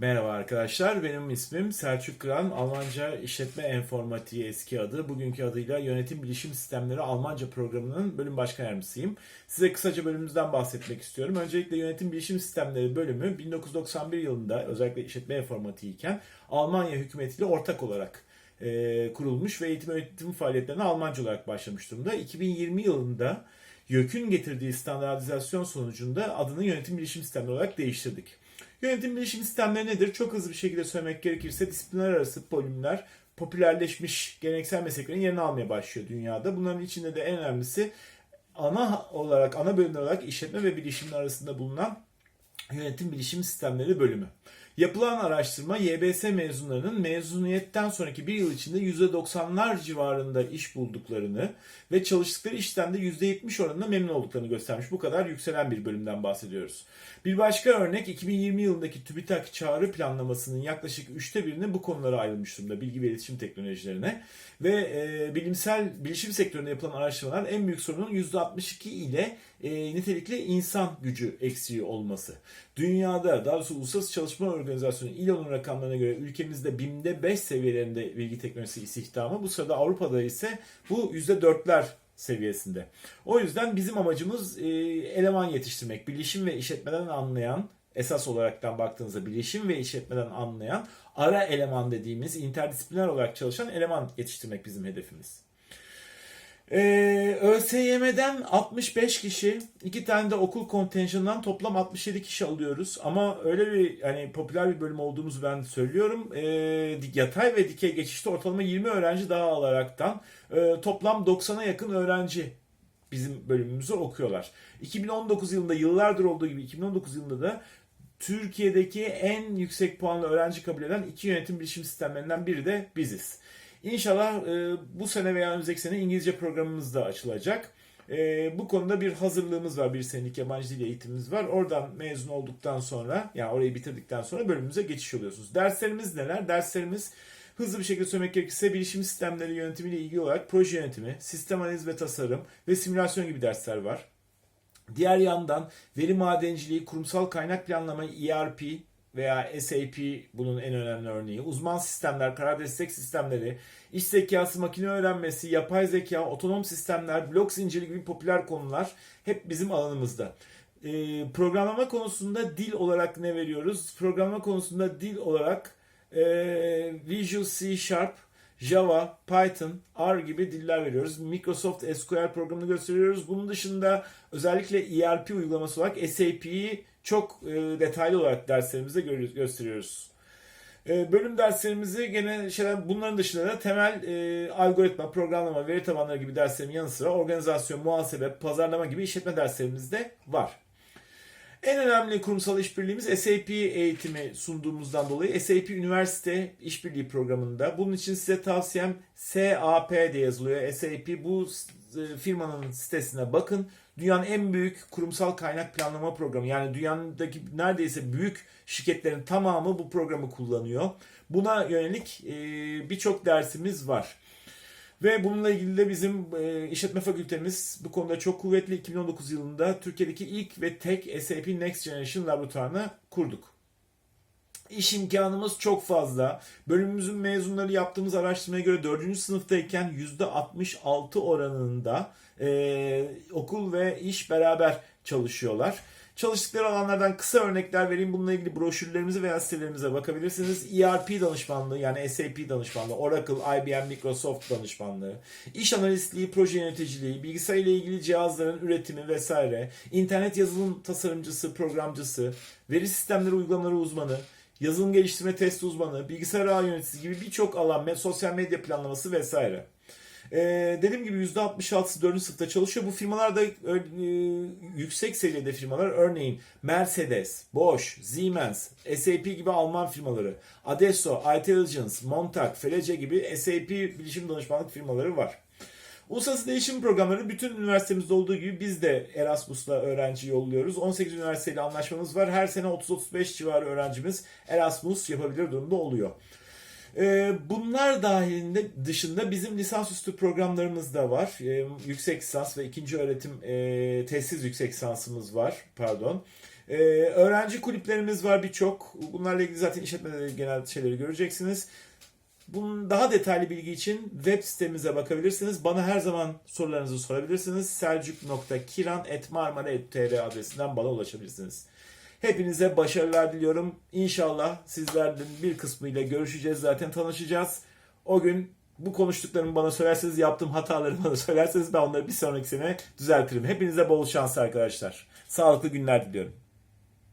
Merhaba arkadaşlar, benim ismim Selçuk Kıran. Almanca İşletme Enformatiği eski adı, bugünkü adıyla Yönetim Bilişim Sistemleri Almanca programının bölüm başkan yardımcısıyım. Size kısaca bölümümüzden bahsetmek istiyorum. Öncelikle Yönetim Bilişim Sistemleri bölümü 1991 yılında özellikle işletme enformatiği iken Almanya hükümetiyle ortak olarak e, kurulmuş ve eğitim öğretim faaliyetlerine Almanca olarak başlamış durumda. 2020 yılında YÖK'ün getirdiği standartizasyon sonucunda adını Yönetim Bilişim Sistemleri olarak değiştirdik. Yönetim bilişim sistemleri nedir? Çok hızlı bir şekilde söylemek gerekirse disiplinler arası polimler popülerleşmiş geleneksel mesleklerin yerini almaya başlıyor dünyada. Bunların içinde de en önemlisi ana olarak, ana bölümler olarak işletme ve bilişimin arasında bulunan yönetim bilişim sistemleri bölümü. Yapılan araştırma YBS mezunlarının mezuniyetten sonraki bir yıl içinde %90'lar civarında iş bulduklarını ve çalıştıkları işten de %70 oranında memnun olduklarını göstermiş. Bu kadar yükselen bir bölümden bahsediyoruz. Bir başka örnek 2020 yılındaki TÜBİTAK çağrı planlamasının yaklaşık üçte birini bu konulara ayrılmış durumda. Bilgi ve iletişim teknolojilerine. Ve e, bilimsel bilişim sektöründe yapılan araştırmalar en büyük sorunun %62 ile e, nitelikli insan gücü eksiği olması. Dünyada daha doğrusu Uluslararası Çalışma Organizasyonu İLO'nun rakamlarına göre ülkemizde BİM'de 5 seviyelerinde bilgi teknolojisi istihdamı. Bu sırada Avrupa'da ise bu %4'ler seviyesinde. O yüzden bizim amacımız e, eleman yetiştirmek. Bilişim ve işletmeden anlayan, esas olaraktan baktığınızda bilişim ve işletmeden anlayan ara eleman dediğimiz interdisipliner olarak çalışan eleman yetiştirmek bizim hedefimiz. Ee, ÖSYM'den 65 kişi, iki tane de okul kontenjanından toplam 67 kişi alıyoruz. Ama öyle bir hani popüler bir bölüm olduğumuzu ben söylüyorum. Ee, yatay ve dikey geçişte ortalama 20 öğrenci daha alaraktan e, toplam 90'a yakın öğrenci bizim bölümümüzü okuyorlar. 2019 yılında yıllardır olduğu gibi 2019 yılında da Türkiye'deki en yüksek puanlı öğrenci kabul eden iki yönetim bilişim sistemlerinden biri de biziz. İnşallah e, bu sene veya önümüzdeki sene İngilizce programımız da açılacak. E, bu konuda bir hazırlığımız var. Bir senelik yabancı dil eğitimimiz var. Oradan mezun olduktan sonra, yani orayı bitirdikten sonra bölümümüze geçiş oluyorsunuz. Derslerimiz neler? Derslerimiz hızlı bir şekilde söylemek gerekirse bilişim sistemleri yönetimiyle ilgili olarak proje yönetimi, sistem analiz ve tasarım ve simülasyon gibi dersler var. Diğer yandan veri madenciliği, kurumsal kaynak planlama, ERP, veya SAP bunun en önemli örneği. Uzman sistemler, karar destek sistemleri, iş zekası, makine öğrenmesi, yapay zeka, otonom sistemler, blok zinciri gibi popüler konular hep bizim alanımızda. Ee, programlama konusunda dil olarak ne veriyoruz? Programlama konusunda dil olarak e, Visual C Sharp, Java, Python, R gibi diller veriyoruz. Microsoft SQL programını gösteriyoruz. Bunun dışında özellikle ERP uygulaması olarak SAP'yi çok e, detaylı olarak derslerimizde gösteriyoruz. E, bölüm derslerimizi gene şeyler bunların dışında da temel e, algoritma, programlama, veri tabanları gibi derslerin yanı sıra organizasyon, muhasebe, pazarlama gibi işletme derslerimiz de var. En önemli kurumsal işbirliğimiz SAP eğitimi sunduğumuzdan dolayı SAP Üniversite İşbirliği Programı'nda. Bunun için size tavsiyem SAP diye yazılıyor. SAP bu firmanın sitesine bakın. Dünyanın en büyük kurumsal kaynak planlama programı. Yani dünyadaki neredeyse büyük şirketlerin tamamı bu programı kullanıyor. Buna yönelik birçok dersimiz var. Ve bununla ilgili de bizim e, işletme fakültemiz bu konuda çok kuvvetli. 2019 yılında Türkiye'deki ilk ve tek SAP Next Generation laboratuvarını kurduk. İş imkanımız çok fazla. Bölümümüzün mezunları yaptığımız araştırmaya göre 4. sınıftayken %66 oranında e, okul ve iş beraber çalışıyorlar. Çalıştıkları alanlardan kısa örnekler vereyim. Bununla ilgili broşürlerimize veya sitelerimize bakabilirsiniz. ERP danışmanlığı yani SAP danışmanlığı, Oracle, IBM, Microsoft danışmanlığı, iş analistliği, proje yöneticiliği, bilgisayar ile ilgili cihazların üretimi vesaire, internet yazılım tasarımcısı, programcısı, veri sistemleri uygulamaları uzmanı, yazılım geliştirme test uzmanı, bilgisayar ağ yöneticisi gibi birçok alan, sosyal medya planlaması vesaire. Ee, dediğim gibi %66'sı 4. sınıfta çalışıyor. Bu firmalar da e, yüksek seviyede firmalar. Örneğin Mercedes, Bosch, Siemens, SAP gibi Alman firmaları, Adesso, Intelligence, Montag, Felece gibi SAP bilişim danışmanlık firmaları var. Uluslararası değişim programları bütün üniversitemizde olduğu gibi biz de Erasmus'la öğrenci yolluyoruz. 18 üniversiteyle anlaşmamız var. Her sene 30-35 civarı öğrencimiz Erasmus yapabilir durumda oluyor. Ee, bunlar dahilinde dışında bizim lisansüstü programlarımız da var. Ee, yüksek lisans ve ikinci öğretim e, tesis yüksek lisansımız var. Pardon. Ee, öğrenci kulüplerimiz var birçok. Bunlarla ilgili zaten işletmede genel şeyleri göreceksiniz. Bunun daha detaylı bilgi için web sitemize bakabilirsiniz. Bana her zaman sorularınızı sorabilirsiniz. selcuk.kiran.marmara.tr adresinden bana ulaşabilirsiniz. Hepinize başarılar diliyorum. İnşallah sizlerden bir kısmıyla görüşeceğiz zaten tanışacağız. O gün bu konuştuklarımı bana söylerseniz, yaptığım hataları bana söylerseniz ben onları bir sonraki sene düzeltirim. Hepinize bol şans arkadaşlar. Sağlıklı günler diliyorum.